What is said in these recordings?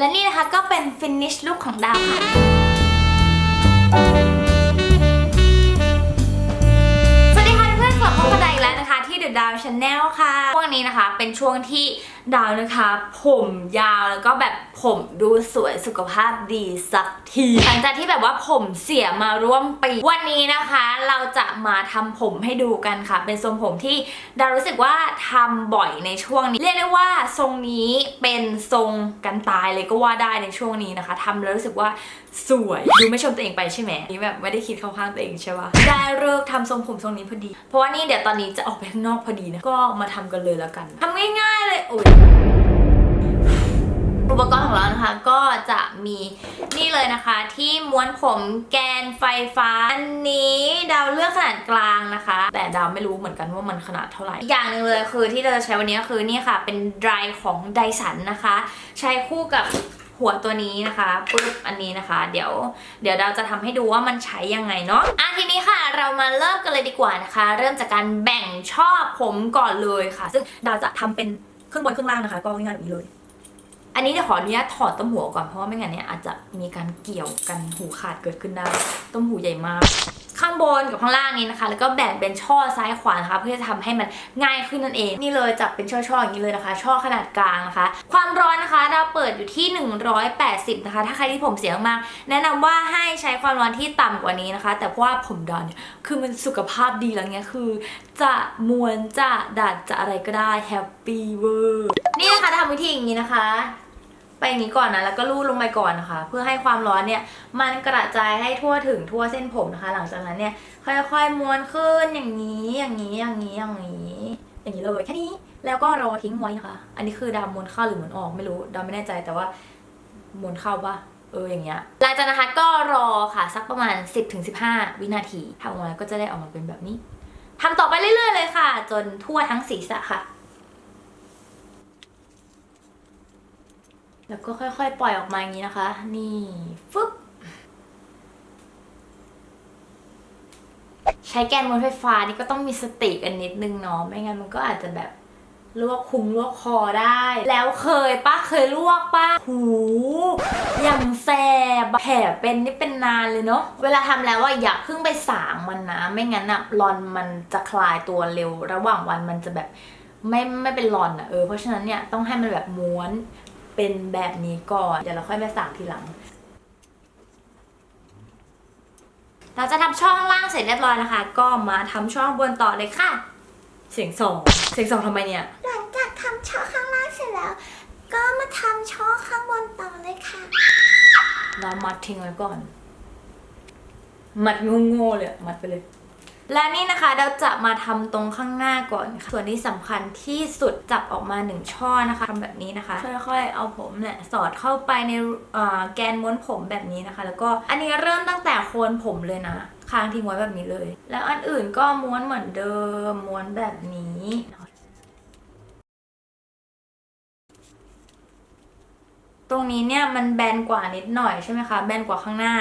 และนี่นะคะก็เป็นฟินิชลุคของดาวค่ะ สวัสดีค่ะเพื่อนๆกลับมาพบกันอีกแล้วนะคะ ที่ The Dow Channel ค่ะ ช่วงนี้นะคะเป็นช่วงที่ดาวนะคะ ผมยาวแล้วก็แบบผมดูสวยสุขภาพดีสักทีหลังจากที่แบบว่าผมเสียมาร่วมปี วันนี้นะคะ เราจะมาทำผมให้ดูกันค่ะ เป็นทรงผมที่ดารู้สึกว่าทำบ่อยในช่วงนี้ เรียกได้ว่าทรงนี้เป็นทรงกันตายเลยก็ว่าได้ในช่วงนี้นะคะทำแล้วรู้สึกว่าสวยดูไม่ชมตัวเองไปใช่ไหมนี่แบบไม่ได้คิดเข้าข้างตัวเองใช่ปะได้เลิกทำทรงผมทรงนี้พอดี เพราะว่านี่เดี๋ยวตอนนี้จะออกไปข้างนอกพอดีนะก็มาทำกันเลยแล้วกันทำง่าย ๆเลยโอ้ย ปกรณ์ของเรานะคะก็จะมีนี่เลยนะคะที่ม้วนผมแกนไฟฟ้า อันนี้ดาวเลือกขนาดกลางนะคะ แต่ดาวไม่รู้เหมือนกันว่ามันขนาดเท่าไหร่ อย่างหนึ่งเลยคือที่เราจะใช้วันนี้ก็คือนี่ค่ะ เป็น dry ของไดสันนะคะ ใช้คู่กับหัวตัวนี้นะคะปึ๊บอันนี้นะคะ เดี๋ยว เดี๋ยวดาวจะทำให้ดูว่ามันใช้ยังไงเนาะอะทีนี้ค่ะ เรามาเริ่มกันเลยดีกว่านะคะ เริ่มจากการแบ่งช่อผมก่อนเลยค่ะ ซึ่งดาวจะทำเป็นครึ่งบนครึ่งล่างนะคะ ก็ง่ายๆแบบนี้เลย อันนี้เดี๋ยวขออนุญาตถอดต้มหูออกก่อนเพราะว่าไม่งั้นเนี่ยอาจจะมีการเกี่ยวกันหูขาดเกิดขึ้นได้ต้มหูใหญ่มาก ข้างบนกับข้างล่างนี้นะคะ แล้วก็แบ่งเป็นช่อซ้ายขวานะคะ เพื่อจะทำให้มันง่ายขึ้นนั่นเอง นี่เลยจับเป็นช่อๆอย่างนี้เลยนะคะ ช่อขนาดกลางนะคะ ความร้อนนะคะดาวเปิดอยู่ที่ 180 นะคะ ถ้าใครที่ผมเสียมาก แนะนำว่าให้ใช้ความร้อนที่ต่ำกว่านี้นะคะ แต่เพราะว่าผมดอนเนี่ยคือมันสุขภาพดีแล้วเนี่ยคือ จะมวนจะดัดจะอะไรก็ได้แฮปปี้เวอร์นี่นะคะทำวิธีอย่างนี้นะคะ ไปอย่างนี้ก่อนนะแล้วก็ลูดลงไปก่อนนะคะ เพื่อให้ความร้อนเนี่ยมันกระจายให้ทั่วถึงทั่วเส้นผมนะคะ หลังจากนั้นเนี่ยค่อยๆม้วนขึ้นอย่างนี้อย่างนี้อย่างนี้อย่างนี้อย่างนี้เลยแค่นี้แล้วก็รอทิ้งไว้นะคะ อันนี้คือดาวม้วนเข้าหรือม้วนออกไม่รู้ดาวไม่แน่ใจแต่ว่าม้วนเข้าปะเอออย่างเงี้ยหลังจากนะคะก็รอค่ะสักประมาณ 10-15 วินาทีทำออกมาก็จะได้ออกมาเป็นแบบนี้ทำต่อไปเรื่อยๆเลยค่ะ จนทั่วทั้งศีรษะค่ะ แล้วก็ค่อยๆ ปล่อยออกมาอย่างนี้นะคะ นี่ฟึบใช้แกนมวนไฟฟ้านี่ก็ต้องมีสติกันนิดนึงเนาะไม่งั้นมันก็อาจจะแบบลวกคุมลวกคอได้ แล้วเคยปะเคยลวกปะหูอย่างแสบแผลเป็นนี่เป็นนานเลยเนาะเวลาทำแล้วว่าอย่าเพิ่งไปสางมันนะ ไม่งั้นอะรอนมันจะคลายตัวเร็ว ระหว่างวันมันจะแบบไม่ไม่เป็นรอนอะเออเพราะฉะนั้นเนี่ยต้องให้มันแบบม้วน เป็นแบบนี้ก่อน เดี๋ยวเราค่อยมาสั่งทีหลัง เราจะทำช่องข้างล่างเสร็จเรียบร้อยนะคะ ก็มาทำช่องบนต่อเลยค่ะ เสียงสองเสียงสองทำไมเนี่ย หลังจากทำช่อข้างล่างเสร็จแล้ว ก็มาทำช่อข้างบนต่อเลยค่ะ เรามัดทิ้งไว้ก่อน มัดโง่ๆเลยอะมัดไปเลย และนี่นะคะเราจะมาทำตรงข้างหน้าก่อนค่ะส่วนที่สำคัญที่สุดจับออกมาหนึ่งช่อนะคะทำแบบนี้นะคะค่อยๆเอาผมเนี่ยสอดเข้าไปในแกนม้วนผมแบบนี้นะคะ แล้วก็อันนี้เริ่มตั้งแต่โคนผมเลยนะค้างทิ้งไว้แบบนี้เลย แล้วอันอื่นก็ม้วนเหมือนเดิมม้วนแบบนี้ตรงนี้เนี่ยมันแบนกว่านิดหน่อยใช่ไหมคะ แบนกว่าข้างหน้า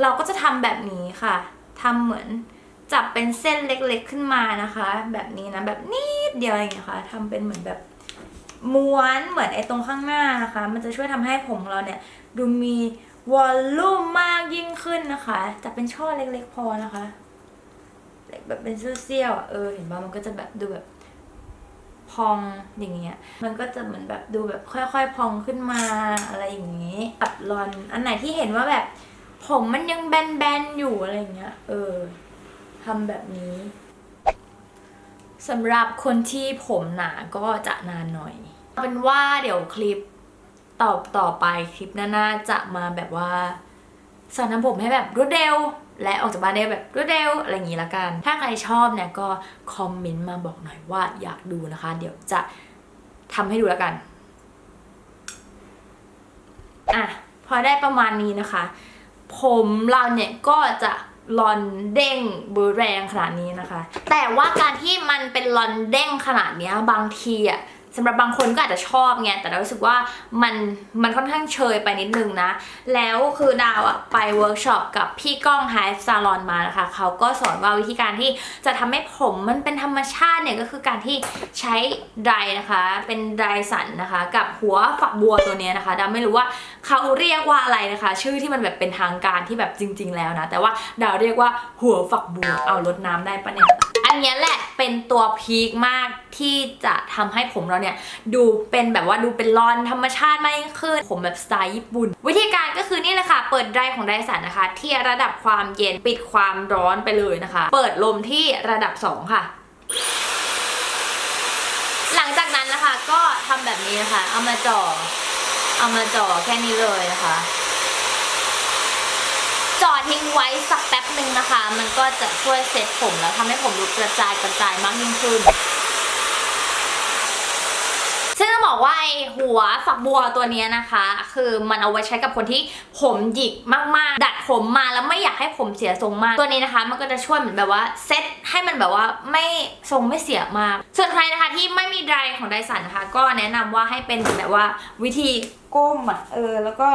เราก็จะทำแบบนี้ค่ะทำเหมือน จับเป็นเส้นเล็กๆขึ้นมานะคะ แบบนี้นะแบบนิดเดียวอย่างเงี้ยค่ะทำเป็นเหมือนแบบม้วนเหมือนไอ้ตรงข้างหน้านะคะ มันจะช่วยทำให้ผมเราเนี่ยดูมีวอลลุ่มมากยิ่งขึ้นนะคะจะเป็นช่อเล็กๆพอนะคะเล็กแบบเป็นเสี้ยวๆอะเออเห็นป่ะมันก็จะแบบดูแบบพองอย่างเงี้ย มันก็จะเหมือนแบบดูแบบค่อยๆ พองขึ้นมาอะไรอย่างงี้ตัดรอน อันไหนที่เห็นว่าแบบ ผมมันยังแบนๆอยู่อะไรอย่างเงี้ย เออ ทำแบบนี้สำหรับคนที่ผมหนาก็จะนานหน่อย เป็นว่าเดี๋ยวคลิปต่อต่อไปคลิปหน้าๆจะมาแบบว่าสอนทำผมให้แบบรวดเร็ว และออกจากบ้านได้แบบรวดเร็วอะไรอย่างนี้ละกัน ถ้าใครชอบเนี่ยก็คอมเมนต์มาบอกหน่อยว่าอยากดูนะคะ เดี๋ยวจะทำให้ดูแล้วกันอะพอได้ประมาณนี้นะคะ ผมเราเนี่ยก็จะ ลอนเด้งเบอร์แรงขนาดนี้นะคะ แต่ว่าการที่มันเป็นลอนเด้งขนาดนี้บางทีอะ สำหรับบางคนก็อาจจะชอบไงแต่เรารู้สึกว่ามันมันค่อนข้างเชยไปนิดนึงนะ แล้วคือดาวอะไปเวิร์กช็อปกับพี่ก้องไฮฟ์ซาลอนมานะคะเขาก็สอนว่าวิธีการที่จะทำให้ผมมันเป็นธรรมชาติเนี่ยก็คือการที่ใช้ไดนะคะ เป็นไดสันนะคะ กับหัวฝักบัวตัวเนี้ยนะคะดาวไม่รู้ว่าเขาเรียกว่าอะไรนะคะ ชื่อที่มันแบบเป็นทางการที่แบบจริง ๆ แล้วนะ แต่ว่าดาวเรียกว่าหัวฝักบัวเอาลดน้ำได้ปะเนี่ย อันนี้แหละเป็นตัวพีคมากที่จะทำให้ผมเราเนี่ย ดูเป็นแบบว่าดูเป็นรอนธรรมชาติมากยิ่งขึ้น ผมแบบสไตล์ญี่ปุ่น วิธีการก็คือนี่แหละค่ะ เปิดไดร์ของไดสันนะคะ ที่ระดับความเย็นปิดความร้อนไปเลยนะคะ เปิดลมที่ระดับ 2 ค่ะ หลังจากนั้นนะคะก็ทำแบบนี้นะคะ เอามาจ่อเอามาจ่อแค่นี้เลยนะคะ จอดทิ้งไว้สักแป๊บหนึ่งนะคะ มันก็จะช่วยเซ็ตผมแล้วทำให้ผมดูกระจายกระจายมากยิ่งขึ้นซึ่งต้องบอกว่าไอหัวฝักบัวตัวนี้นะคะ คือมันเอาไว้ใช้กับคนที่ผมหยิกมากๆ ดัดผมมาแล้วไม่อยากให้ผมเสียทรงมากตัวนี้นะคะ มันก็จะช่วยเหมือนแบบว่าเซ็ตให้มันแบบว่าไม่ทรงไม่เสียมาก ส่วนใครนะคะที่ไม่มีไดร์ของไดสันนะคะ ก็แนะนำว่าให้เป็นแบบว่าวิธีก้มอะเออแล้วก็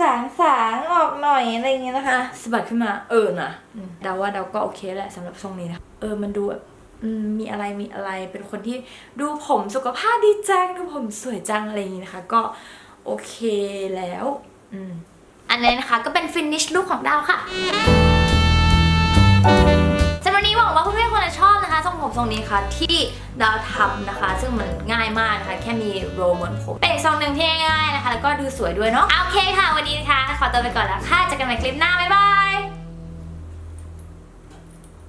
สางสางออกหน่อยอะไรอย่างเงี้ยนะคะสะบัดขึ้นมาเออนะอืมเดาว่าเดาก็โอเคแหละสำหรับทรงนี้นะเออมันดูแบบอืมมีอะไรมีอะไรเป็นคนที่ดูผมสุขภาพดีจังดูผมสวยจังอะไรอย่างงี้นะคะ ก็โอเคแล้วอืมอันนี้นะคะก็เป็นฟินิชลุคของดาวค่ะสำหรับ วันนี้หวังว่าเพื่อนๆคนจะชอบนะคะทรงผมทรงนี้ค่ะที่ดาวทำนะคะ ซึ่งมันง่ายมากนะคะ แค่มีโรเหมือนผมเป็นอีกทรงหนึ่งที่ง่ายๆนะคะ แล้วก็ดูสวยด้วยเนาะโอเคค่ะ วันนี้นะคะ ขอตัวไปก่อนแล้วค่ะเจอกันใหม่คลิปหน้าบ๊ายบาย